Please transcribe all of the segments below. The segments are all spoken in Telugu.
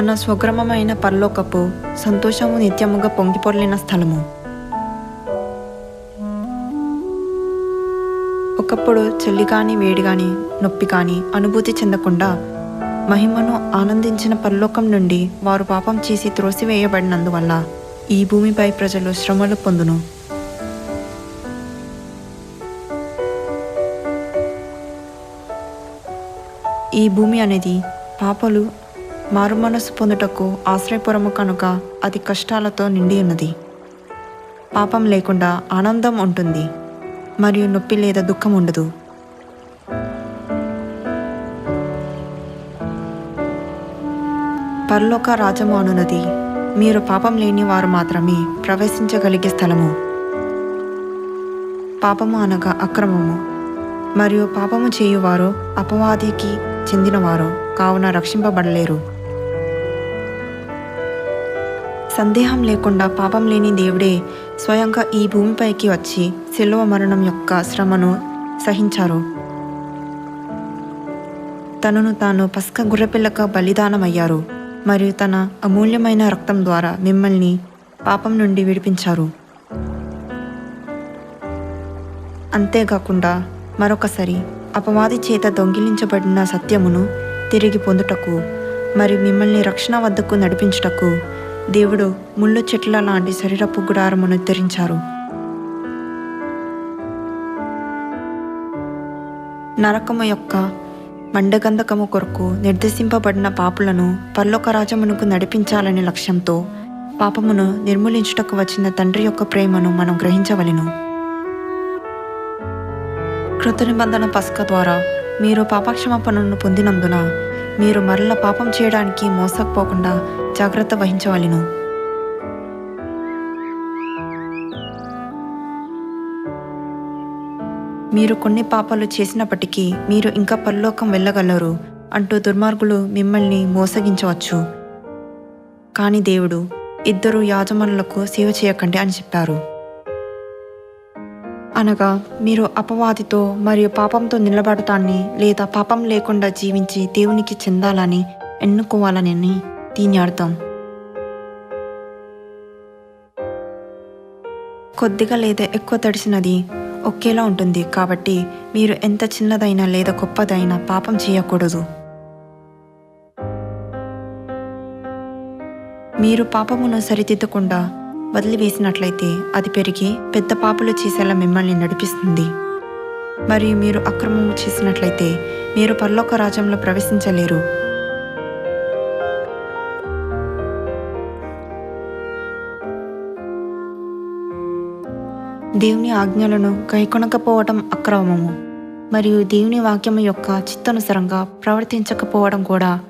మన స్వగ్రామమైన పరలోకపు సంతోషము నిత్యముగా పొంగిపొరలిన స్థలము. ఒకప్పుడు చలి కానీ వేడి కానీ నొప్పి కానీ అనుభూతి చెందకుండా మహిమను ఆనందించిన పరలోకం నుండి వారు పాపం చేసి త్రోసివేయబడినందువల్ల ఈ భూమిపై ప్రజలు శ్రమలు పొందును. ఈ భూమి అనేది పాపలు మారుమనసు పొందుటకు ఆశ్రయపురము కనుక అది కష్టాలతో నిండి ఉన్నది. పాపం లేకుండా ఆనందం ఉంటుంది మరియు నొప్పి లేదా దుఃఖం ఉండదు. పరలోక రాజము అనున్నది మీరు పాపం లేని వారు మాత్రమే ప్రవేశించగలిగే స్థలము. పాపము అనగా అక్రమము మరియు పాపము చేయువారు అపవాదికి చెందినవారు కావున రక్షింపబడలేరు. సందేహం లేకుండా పాపం లేని దేవుడే స్వయంగా ఈ భూమిపైకి వచ్చి శిలువ మరణం యొక్క శ్రమను సహించారు. తనను తాను పస్క గుర్రపిల్లక బలిదానమయ్యారు మరియు తన అమూల్యమైన రక్తం ద్వారా మిమ్మల్ని పాపం నుండి విడిపించారు. అంతేకాకుండా మరొకసారి అపవాది చేత దొంగిలించబడిన సత్యమును తిరిగి పొందుటకు మరియు మిమ్మల్ని రక్షణ వద్దకు నడిపించుటకు దేవుడు ముళ్ళు చెట్ల లాంటి శరీరపు గుడారమును ధరించారు. నరకము యొక్క మండగంధకము కొరకు నిర్దేశింపబడిన పాపులను పర్లోక రాజమునకు నడిపించాలనే లక్ష్యంతో పాపమును నిర్మూలించుటకు వచ్చిన తండ్రి యొక్క ప్రేమను మనం గ్రహించవలెను. కృత నిబంధన పస్క ద్వారా మీరు పాపక్షమాపణను పొందినందున మీరు మరల పాపం చేయడానికి మోసకపోకుండా జాగ్రత్త వహించవలెను. మీరు కొన్ని పాపాలు చేసినప్పటికీ మీరు ఇంకా పరలోకం వెళ్ళగలరు అంటూ దుర్మార్గులు మిమ్మల్ని మోసగించవచ్చు. కానీ దేవుడు ఇద్దరు యాజమానులకు సేవ చేయకండి అని చెప్పారు. అనగా మీరు అపవాదితో మరియు పాపంతో నిలబడటాన్ని లేదా పాపం లేకుండా జీవించి దేవునికి చెందాలని ఎన్నుకోవాలని దీని అర్థం కొద్దిగా లేదా ఎక్కువ తడిసినది ఒకేలా ఉంటుంది కాబట్టి మీరు ఎంత చిన్నదైనా లేదా గొప్పదైనా పాపం చేయకూడదు. మీరు పాపమును సరిదిద్దకుండా వదిలివేసినట్లయితే అది పెరిగి పెద్ద పాపలు చేసేలా మిమ్మల్ని నడిపిస్తుంది. మరియు మీరు అక్రమము చేసినట్లయితే మీరు పర్లోక రాజ్యంలో ప్రవేశించలేరు. దేవుని ఆజ్ఞలను గైకొనకపోవడం అక్రమము. మరియు దేవుని వాక్యము యొక్క చిత్తనుసరంగా ప్రవర్తించకపోవడం కూడా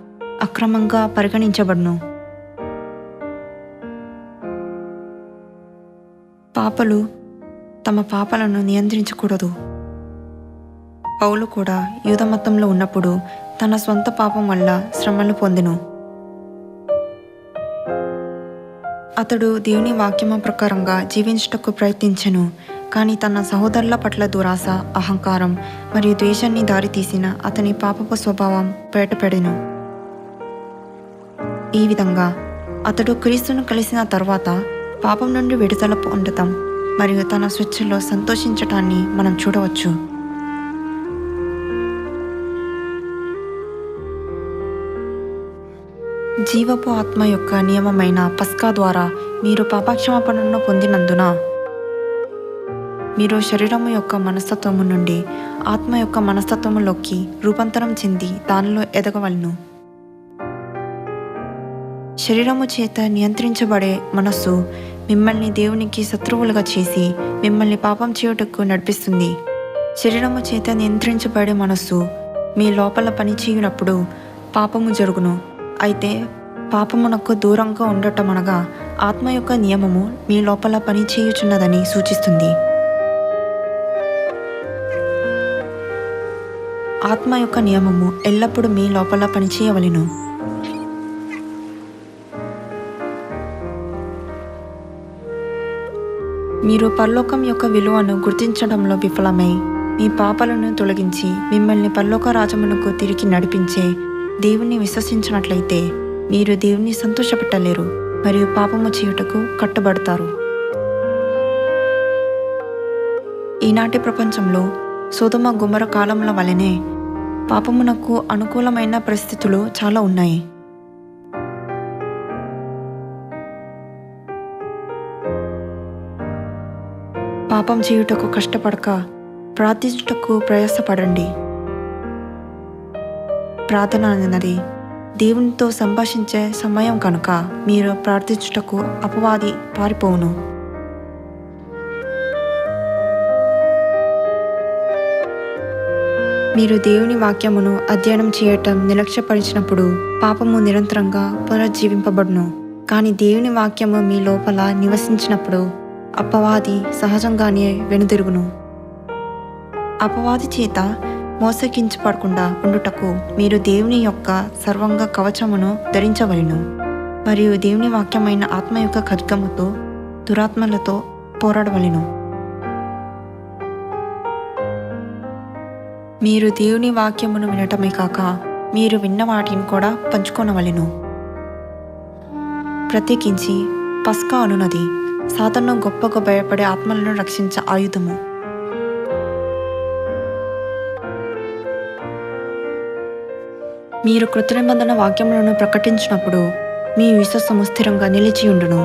అక్రమంగా పరిగణించబడును. పాపలు తమ పాపలను నియంత్రించకూడదు. పౌలు కూడా యూధమతంలో ఉన్నప్పుడు తన సొంత పాపం వల్ల శ్రమను పొందెను. అతడు దేవుని వాక్యము ప్రకారంగా జీవించుటకు ప్రయత్నించెను. కానీ తన సహోదరుల పట్ల దురాశ అహంకారం మరియు ద్వేషాన్ని దారితీసిన అతని పాపపు స్వభావం బయటపడెను. ఈ విధంగా అతడు క్రీస్తును కలిసిన తర్వాత పాపం నుండి విడుదల పొందటం మరియు తన స్వేచ్ఛలో సంతోషించటాన్ని మనం చూడవచ్చు. జీవపు ఆత్మ యొక్క నియమమైన పస్కా ద్వారా మీరు పాపక్షమాపణను పొందినందున మీరు శరీరము యొక్క మనస్తత్వము నుండి ఆత్మ యొక్క మనస్తత్వములోకి రూపాంతరం చెంది దానిలో ఎదగవలను. శరీరము చేత నియంత్రించబడే మనస్సు మిమ్మల్ని దేవునికి శత్రువులుగా చేసి మిమ్మల్ని పాపం చేయుటకు నడిపిస్తుంది. శరీరము చేత నియంత్రించబడే మనస్సు మీ లోపల పనిచేయనప్పుడు పాపము జరుగును. అయితే పాపమునకు దూరంగా ఉండటం అనగా ఆత్మ యొక్క నియమము మీ లోపల పని చేయుచున్నదని సూచిస్తుంది. ఆత్మ యొక్క నియమము ఎల్లప్పుడూ మీ లోపల పనిచేయవలను మీరు పరలోకం యొక్క విలువను గుర్తించడంలో విఫలమై మీ పాపలను తొలగించి మిమ్మల్ని పరలోక రాజమునకు తిరిగి నడిపించే దేవుణ్ణి విశ్వసించినట్లయితే మీరు దేవుణ్ణి సంతోషపెట్టలేరు మరియు పాపము చేయుటకు కట్టబడతారు. ఈనాటి ప్రపంచంలో సుధమ గుమ్మర కాలముల వలనే పాపమునకు అనుకూలమైన పరిస్థితులు చాలా ఉన్నాయి. పాపం చేయుటకు కష్టపడక ప్రార్థించుటకు ప్రయాసపడండి. ప్రార్థన అన్నది. దేవునితో సంభాషించే సమయం కనుక మీరు ప్రార్థించుటకు అపవాది పారిపోవును. మీరు దేవుని వాక్యమును అధ్యయనం చేయటం నిర్లక్ష్యపరిచినప్పుడు పాపము నిరంతరంగా పునరుజ్జీవింపబడును. కానీ దేవుని వాక్యము మీ లోపల నివసించినప్పుడు అపవాది సహజంగానే వెనుదిరుగును. అపవాది చేత మోసగించబడకుండా ఉండుటకు మీరు దేవుని యొక్క సర్వంగ కవచమును ధరించవలెను. మరియు దేవుని వాక్యమైన ఆత్మ యొక్క ఖడ్గముతో దురాత్మలతో పోరాడవలెను. మీరు దేవుని వాక్యమును వినటమే కాక మీరు విన్న వాటిని కూడా పంచుకొనవలెను. ప్రత్యేకించి పస్కా అనునది సాతను గొప్పగా భయపడే ఆత్మలను రక్షించే ఆయుధము. మీరు కృత వాక్యములను ప్రకటించినప్పుడు మీ విశ్వాసము స్థిరంగా నిలిచియుండును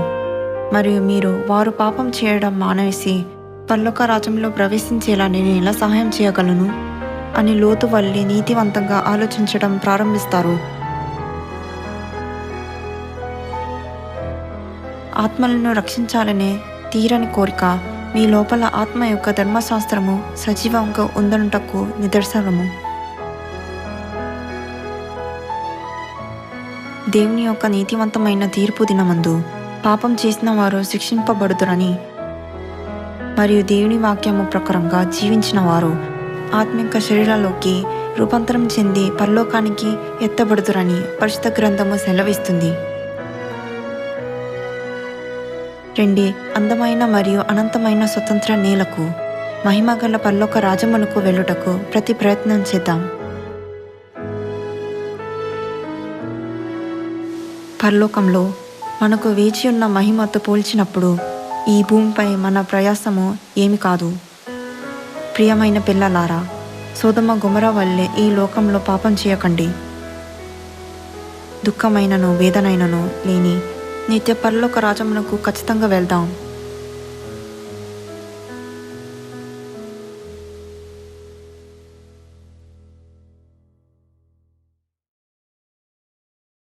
మరియు మీరు వారు పాపం చేయడం మానేసి పర్లోక రాజ్యంలో ప్రవేశించేలా నేను ఎలా సహాయం చేయగలను? అని లోతు వల్లి నీతివంతంగా ఆలోచించడం ప్రారంభిస్తారు. ఆత్మలను రక్షించాలనే తీరని కోరిక మీ లోపల ఆత్మ యొక్క ధర్మశాస్త్రము సజీవంగా ఉందనుటకు నిదర్శనము. దేవుని యొక్క నీతివంతమైన తీర్పు దినమందు పాపం చేసిన వారు శిక్షింపబడుతురని మరియు దేవుని వాక్యము ప్రకారంగా జీవించిన వారు ఆత్మిక శరీరాల్లోకి రూపాంతరం చెంది పరలోకానికి ఎత్తబడుతురని పరిశుద్ధ గ్రంథము సెలవిస్తుంది. రెండి అందమైన మరియు అనంతమైన స్వతంత్ర నేలకు మహిమగల పరలోక రాజమునకు వెళ్ళుటకు ప్రతి ప్రయత్నం చేద్దాం. పరలోకంలో మనకు వేచి ఉన్న మహిమతో పోల్చినప్పుడు ఈ భూమిపై మన ప్రయాసము ఏమి కాదు. ప్రియమైన పిల్లలారా సోదమ గుమర వల్లే ఈ లోకంలో పాపం చేయకండి. దుఃఖమైనను వేదనైనను లేని నిత్య పరలోక రాజమునకు ఖచ్చితంగా వెళ్దాం.